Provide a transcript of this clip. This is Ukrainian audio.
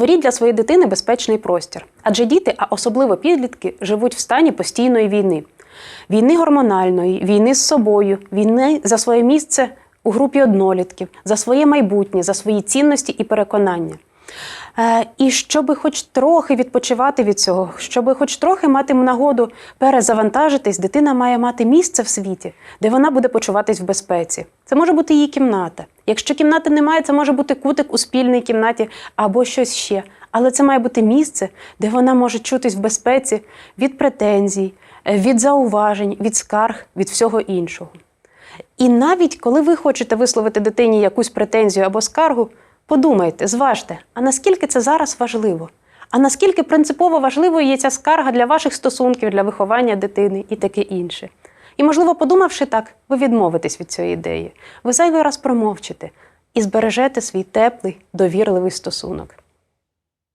Створіть для своєї дитини безпечний простір, адже діти, а особливо підлітки, живуть в стані постійної війни. Війни гормональної, війни з собою, війни за своє місце у групі однолітків, за своє майбутнє, за свої цінності і переконання. Е, І щоб хоч трохи відпочивати від цього, щоб хоч трохи мати нагоду перезавантажитись, дитина має мати місце в світі, де вона буде почуватись в безпеці. Це може бути її кімната. Якщо кімнати немає, це може бути кутик у спільній кімнаті або щось ще. Але це має бути місце, де вона може чутись в безпеці від претензій, е, від зауважень, від скарг, від всього іншого. І навіть коли ви хочете висловити дитині якусь претензію або скаргу, подумайте, зважте, а наскільки це зараз важливо? А наскільки принципово важливою є ця скарга для ваших стосунків, для виховання дитини і таке інше. І, можливо, подумавши так, ви відмовитесь від цієї ідеї. Ви зайвий раз промовчите і збережете свій теплий, довірливий стосунок.